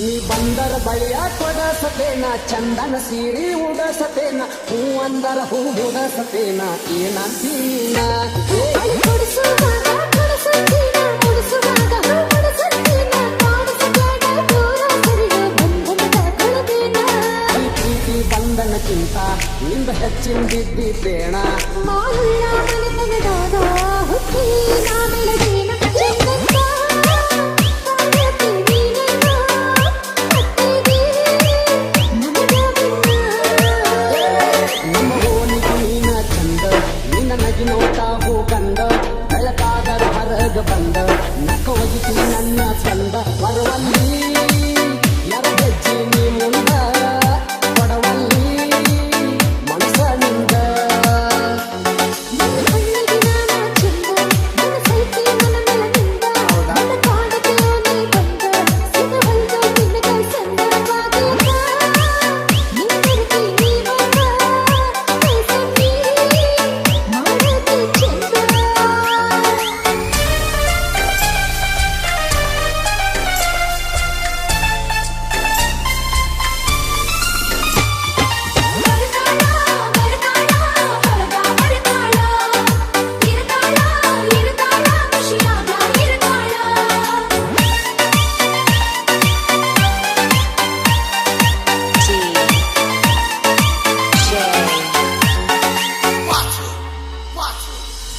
ಈ ಬಂದರ ಬಳಿಯ ಕೊಡಸತೇನ ಚಂದನ ಸೀರೆ ಉಡಸತೇನ ಹೂ ಅಂದರ ಹೂ ಉಡಸತೇನ ಏನ ಬಂದನಕ್ಕಿಂತ ಬಂಧನಕ್ಕಿಂತ ನಿಂದ ಹೆಚ್ಚಿನ ಬಿದ್ದಿದ್ದೇಣ ಹುಟ್ಟಿ ನಾ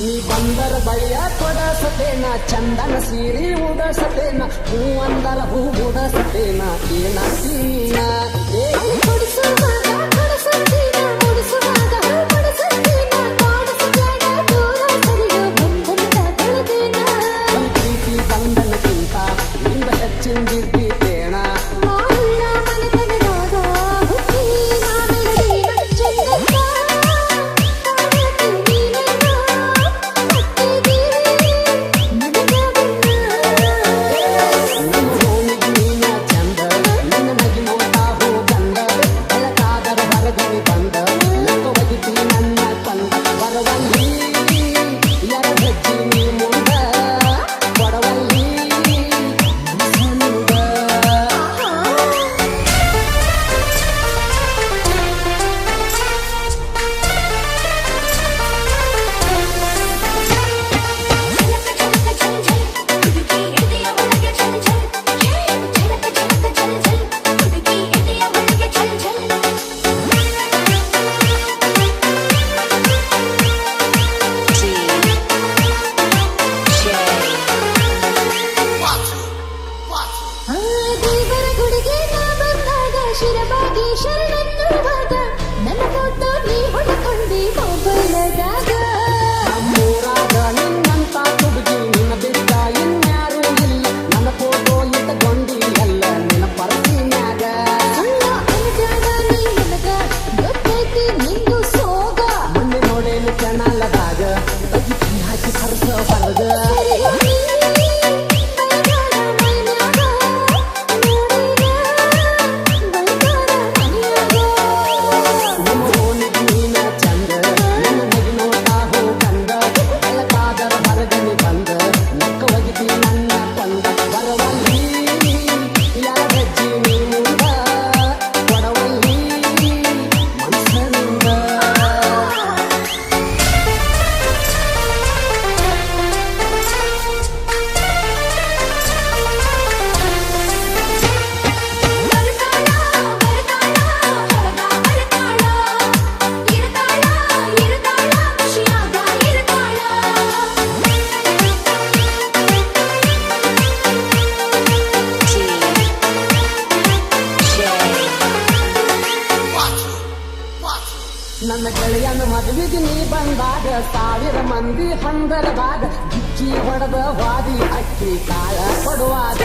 ನೀ ಬಂದರ ಬಳಿಯ ಕೊಡಸತೇನ ಚಂದನ ಸೀರಿ ಉಡಸತೇನ ಹೂ ಅಂದರ ಹೂ ಉಡಸತೇನ ಏನ ಸೀನ ಪ್ರೀತಿ ಬಂಧನಕ್ಕಿಂತ ನಿಂದ ಹೆಚ್ಚಿಂದಿದ್ದೀ ನನ್ನ ಗೆಳೆಯನ ಮದುವೆಗೆ ನೀ ಬಂದಾಗ ಸಾವಿರ ಮಂದಿ ಹಂದರದಾಗ ಜಿಕ್ಕಿ ಹೊಡೆದ ವಾದಿ ಅಕ್ಕಿ ಕಾಳ ಕೊಡುವಾಗ.